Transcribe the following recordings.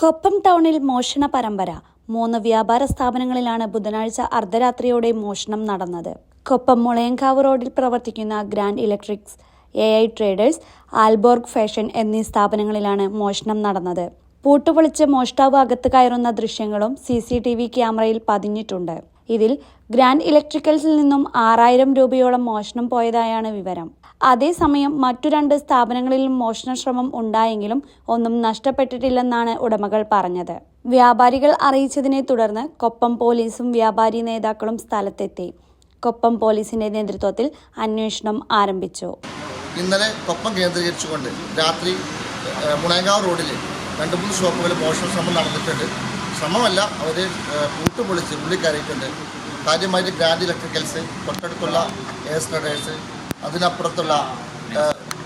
കൊപ്പം ടൗണിൽ മോഷണ പരമ്പര. മൂന്ന് വ്യാപാര സ്ഥാപനങ്ങളിലാണ് ബുധനാഴ്ച അർദ്ധരാത്രിയോടെ മോഷണം നടന്നത്. കൊപ്പം മുളയങ്കാവ് റോഡിൽ പ്രവർത്തിക്കുന്ന grand electrics A I traders Alborg fashion എന്നീ സ്ഥാപനങ്ങളിലാണ് മോഷണം നടന്നത്. പൂട്ടുപൊളിച്ച് മോഷ്ടാവ് അകത്ത് കയറുന്ന ദൃശ്യങ്ങളും സി സി ടി വി ക്യാമറയിൽ പതിഞ്ഞിട്ടുണ്ട്. ഇതിൽ ഗ്രാൻഡ് ഇലക്ട്രിക്കൽസിൽ നിന്നും ആറായിരം രൂപയോളം മോഷണം പോയതായാണ് വിവരം. അതേസമയം മറ്റു രണ്ട് സ്ഥാപനങ്ങളിലും മോഷണ ശ്രമം ഉണ്ടായെങ്കിലും ഒന്നും നഷ്ടപ്പെട്ടിട്ടില്ലെന്നാണ് ഉടമകൾ പറഞ്ഞത്. വ്യാപാരികൾ അറിയിച്ചതിനെ തുടർന്ന് കൊപ്പം പോലീസും വ്യാപാരി നേതാക്കളും സ്ഥലത്തെത്തി. കൊപ്പം പോലീസിന്റെ നേതൃത്വത്തിൽ അന്വേഷണം ആരംഭിച്ചു. ഇന്നലെ കൊപ്പം കേന്ദ്രീകരിച്ചുകൊണ്ട് രാത്രി ഏഹ്, മുളയങ്കാവ് റോഡിൽ രണ്ട് മൂന്ന് ഷോപ്പുകളിൽ മോഷണ ശ്രമം നടന്നിട്ടുണ്ട്. ശ്രമമല്ല. അവർ കൂട്ടുപൊളിച്ച് പൊളിച്ച് ഉള്ളിൽ കാര്യമായിട്ട് ഗ്രാൻഡ് ഇലക്ട്രിക്കൽസ് തൊട്ടടുത്തുള്ള എയർ സ്ട്രഡേഴ്സ് അതിനപ്പുറത്തുള്ള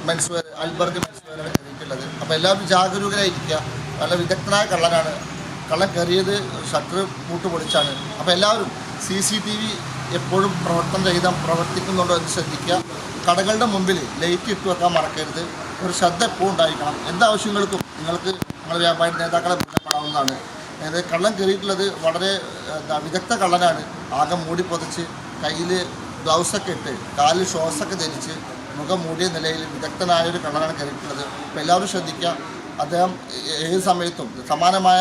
മെൻസ് വെയർ അൽബർഗ് മെൻസ്വെയറാണ് കയറിയിട്ടുള്ളത് അപ്പോൾ എല്ലാവരും ജാഗരൂകരായിരിക്കുക. നല്ല വിദഗ്ധനായ കള്ളനാണ്. കള്ളൻ കയറിയത് ഷട്ടർ പൂട്ട് പൊളിച്ചാണ് അപ്പോൾ എല്ലാവരും സി സി ടി വി എപ്പോഴും പ്രവർത്തനം രഹിതം പ്രവർത്തിക്കുന്നുണ്ടോ എന്ന് ശ്രദ്ധിക്കുക. കടകളുടെ മുമ്പിൽ ലൈറ്റ് ഇട്ട് വെക്കാൻ മറക്കരുത്. ഒരു ശ്രദ്ധ എപ്പോഴും ഉണ്ടായിരിക്കണം. എന്താവശ്യങ്ങൾക്കും നിങ്ങൾക്ക് നിങ്ങളുടെ വ്യാപാര നേതാക്കളെ ബന്ധപ്പെടാവുന്നതാണ്. അതായത് കള്ളൻ കയറിയിട്ടുള്ളത് വളരെ വിദഗ്ധ കള്ളനാണ്. ആകെ മൂടി പൊതച്ച് കയ്യിൽ ഗ്ലൗസൊക്കെ ഇട്ട് കാലിൽ ഷോസൊക്കെ ധരിച്ച് മുഖം മൂടിയ നിലയിൽ വിദഗ്ധനായ ഒരു കള്ളനാണ് കയറിയിട്ടുള്ളത്. അപ്പോൾ എല്ലാവരും ശ്രദ്ധിക്കുക. അദ്ദേഹം ഏത് സമയത്തും സമാനമായ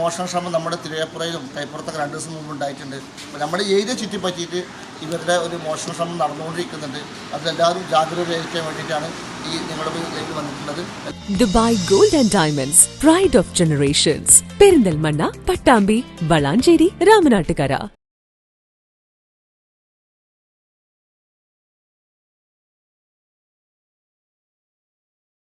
മോഷണ ശ്രമം നമ്മുടെ തിരുവേപ്പുറയിലും കൈപ്പുറത്തൊക്കെ രണ്ട് ദിവസം മുമ്പ് ഉണ്ടായിട്ടുണ്ട്. അപ്പോൾ നമ്മുടെ ഏരിയ ചുറ്റിപ്പറ്റിയിട്ട് ഇവരുടെ ഒരു മോഷണ ശ്രമം നടന്നുകൊണ്ടിരിക്കുന്നുണ്ട്. അതിലെല്ലാവരും ജാഗ്രതയായിരിക്കാൻ വേണ്ടിയിട്ടാണ് ഈ നിങ്ങളുടെ മുന്നിലേക്ക് വന്നിട്ടുള്ളത്. Dubai gold and diamonds pride of generations Perinthalmanna Pattambi Valanchery Ramanattukara.